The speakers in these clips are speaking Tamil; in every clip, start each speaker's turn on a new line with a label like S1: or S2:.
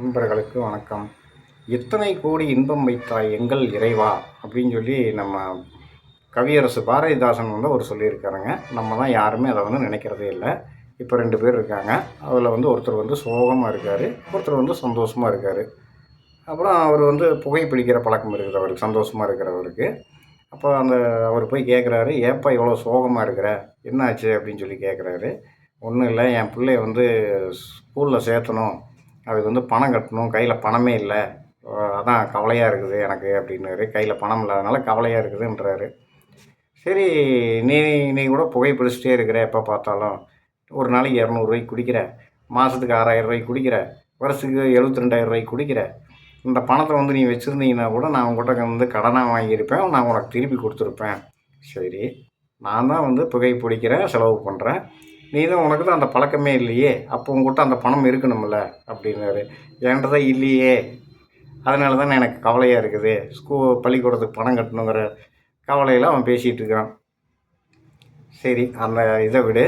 S1: நண்பர்களுக்கு வணக்கம். எத்தனை கோடி இன்பம் வைத்தாய் எங்கள் இறைவா? அப்படின்னு சொல்லி நம்ம கவியரசு பாரதிதாசன் வந்து அவர் சொல்லியிருக்காருங்க. நம்ம தான் யாருமே அதை வந்து நினைக்கிறதே இல்லை. இப்போ ரெண்டு பேர் இருக்காங்க. அதில் வந்து ஒருத்தர் வந்து சோகமாக இருக்கார். ஒருத்தர் வந்து சந்தோஷமாக இருக்கார். அப்புறம் அவர் வந்து புகைப்பிடிக்கிற பழக்கம் இருக்குது அவருக்கு. சந்தோஷமாக இருக்கிறவருக்கு. அப்போ அந்த அவர் போய் கேட்குறாரு ஏப்பா இவ்வளோ சோகமாக இருக்கிற? என்னாச்சு? அப்படின்னு சொல்லி கேட்குறாரு ஒன்றும் இல்லை. என் பிள்ளைய வந்து ஸ்கூலில் சேர்த்தணும். அதுக்கு வந்து பணம் கட்டணும் கையில் பணமே இல்லை. அதான் கவலையாக இருக்குது எனக்கு அப்படின்னாரு. கையில் பணம் இல்லாதனால கவலையாக இருக்குதுன்றாரு. சரி நீ நீ கூட புகை பிடிச்சிட்டே இருக்கிற எப்போ பார்த்தாலும். ஒரு நாளைக்கு இரநூறுவாய்க்கு குடிக்கிற. மாதத்துக்கு ஆறாயிரம் ரூபாய்க்கு குடிக்கிற. வருஷத்துக்கு எழுபத்தி ரெண்டாயிரரூவாய்க்கு குடிக்கிற. இந்த பணத்தை வந்து நீ வச்சுருந்தீங்கன்னா கூட நான் உங்கள்கிட்ட வந்து கடனாக வாங்கியிருப்பேன். நான் உனக்கு திருப்பி கொடுத்துருப்பேன். சரி நான் தான் வந்து புகை பிடிக்கிறேன் செலவு பண்ணுறேன் நீ தான் உனக்கு தான் அந்த பழக்கமே இல்லையே அப்போ உங்கள்கிட்ட அந்த பணம் இருக்கணும்ல அப்படின்னாரு. என்கிட்ட தான் இல்லையே. அதனால தான் எனக்கு கவலையாக இருக்குது. ஸ்கூ பள்ளிக்கூடத்துக்கு பணம் கட்டணுங்கிற கவலையில் அவன் பேசிகிட்டு இருக்கிறான். சரி அந்த இதை விடு.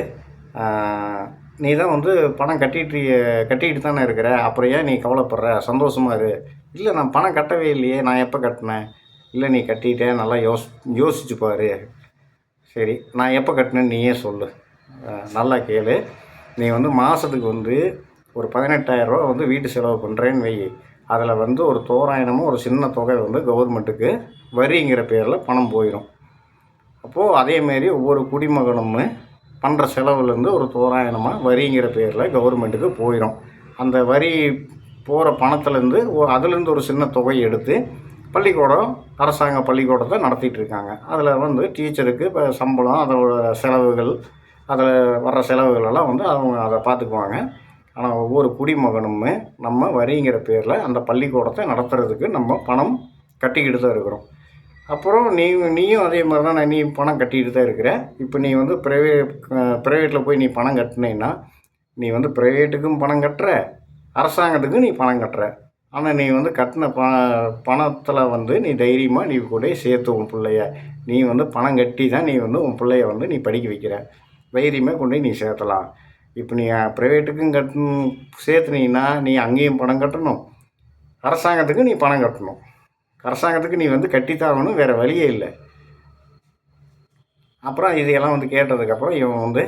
S1: நீ தான் வந்து பணம் கட்டிட்டு கட்டிக்கிட்டு தானே இருக்கிற. அப்புறம் ஏன் நீ கவலைப்படுற? சந்தோஷமாக இரு. இல்லை நான் பணம் கட்டவே இல்லையே. நான் எப்போ கட்டினேன்? இல்லை நீ கட்டிட்டேன். நல்லா யோஸ் யோசிச்சு பாரு. சரி நான் எப்போ கட்டினேன்னு நீயே சொல்லு. நல்லா கேளு. நீ வந்து மாதத்துக்கு வந்து ஒரு பதினெட்டாயிரரூவா வந்து வீட்டு செலவு பண்ணுறேன்னு வை. அதில் வந்து ஒரு தோராயணமும் ஒரு சின்ன தொகை வந்து கவர்மெண்ட்டுக்கு வரிங்கிற பேரில் பணம் போயிடும் அப்போது அதேமாரி ஒவ்வொரு குடிமகனும் பண்ணுற செலவுலேருந்து ஒரு தோராயணமாக வரிங்கிற பேரில் கவர்மெண்ட்டுக்கு போயிடும் அந்த வரி போகிற பணத்துலேருந்து அதுலேருந்து ஒரு சின்ன தொகை எடுத்து பள்ளிக்கூடம் அரசாங்க பள்ளிக்கூடத்தை நடத்திட்டு இருக்காங்க. அதில் வந்து டீச்சருக்கு இப்போ சம்பளம் அதோட செலவுகள் அதில் வர்ற செலவுகளெல்லாம் வந்து அவங்க அதை பார்த்துக்குவாங்க. ஆனால் ஒவ்வொரு குடிமகனுமே நம்ம வரிங்கிற பேரில் அந்த பள்ளிக்கூடத்தை நடத்துறதுக்கு நம்ம பணம் கட்டிக்கிட்டு தான் இருக்கிறோம். அப்புறம் நீ நீயும் அதே மாதிரி தான் நீ பணம் கட்டிக்கிட்டு தான் இருக்கிற. இப்போ நீ வந்து ப்ரைவேட் ப்ரைவேட்டில் போய் நீ பணம் கட்டினீன்னா நீ வந்து ப்ரைவேட்டுக்கும் பணம் கட்டுற அரசாங்கத்துக்கும் நீ பணம் கட்டுற. ஆனால் நீ வந்து கட்டின ப பணத்தில் வந்து நீ தைரியமாக நீ கூட சேர்த்து உன் பிள்ளைய நீ வந்து பணம் கட்டி தான் நீ வந்து உன் பிள்ளைய வந்து நீ படிக்க வைக்கிற. தைரியமாக கொண்டு போய் நீ சேர்த்தலாம். இப்போ நீ ப்ரைவேட்டுக்கும் கட் சேர்த்துனீங்கன்னா நீ அங்கேயும் பணம் கட்டணும். அரசாங்கத்துக்கு நீ பணம் கட்டணும். அரசாங்கத்துக்கு நீ வந்து கட்டித்தாகணும் வேறு வழியே இல்லை. அப்புறம் இதையெல்லாம் வந்து கேட்டதுக்கப்புறம் இவன் வந்து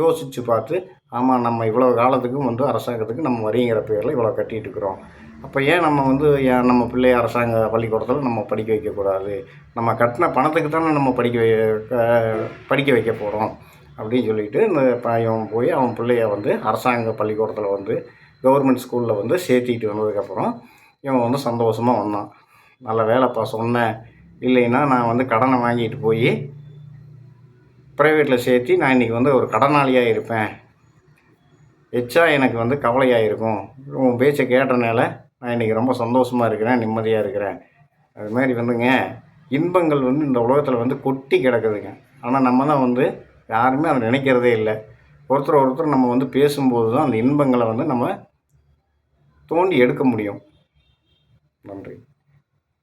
S1: யோசித்து பார்த்து ஆமாம் நம்ம இவ்வளோ காலத்துக்கும் வந்து அரசாங்கத்துக்கு நம்ம வரிங்கிற பேரில் இவ்வளோ கட்டிகிட்டு இருக்கிறோம். அப்போ ஏன் நம்ம வந்து ஏன் நம்ம பிள்ளைய அரசாங்க பள்ளிக்கூடத்தில் நம்ம படிக்க வைக்கக்கூடாது? நம்ம கட்டின பணத்துக்கு தானே நம்ம படிக்க படிக்க வைக்க போகிறோம் அப்படின்னு சொல்லிட்டு இந்த பையன் போய் அவன் பிள்ளைய வந்து அரசாங்க பள்ளிக்கூடத்தில் வந்து கவர்மெண்ட் ஸ்கூலில் வந்து சேர்த்திட்டு வந்ததுக்கப்புறம் இவன் வந்து சந்தோஷமாக வந்தான். நல்ல வேலைப்பா சொன்னேன் இல்லைன்னா நான் வந்து கடனை வாங்கிட்டு போய் ப்ரைவேட்டில் சேர்த்தி நான் இன்றைக்கி வந்து ஒரு கடனாளியாக இருப்பேன். எச்சா எனக்கு வந்து கவலையாக இருக்கும். உன் பேச்சை கேட்டனால நான் இன்றைக்கி ரொம்ப சந்தோஷமாக இருக்கிறேன் நிம்மதியாக இருக்கிறேன். அதுமாதிரி வந்துங்க இன்பங்கள் வந்து இந்த உலகத்தில் வந்து கொட்டி கிடக்குதுங்க. ஆனால் நம்ம தான் வந்து யாருமே அதை நினைக்கிறதே இல்லை. ஒருத்தர் ஒருத்தர் நம்ம வந்து பேசும்போது தான் அந்த இன்பங்களை வந்து நம்ம தோண்டி எடுக்க முடியும். நன்றி.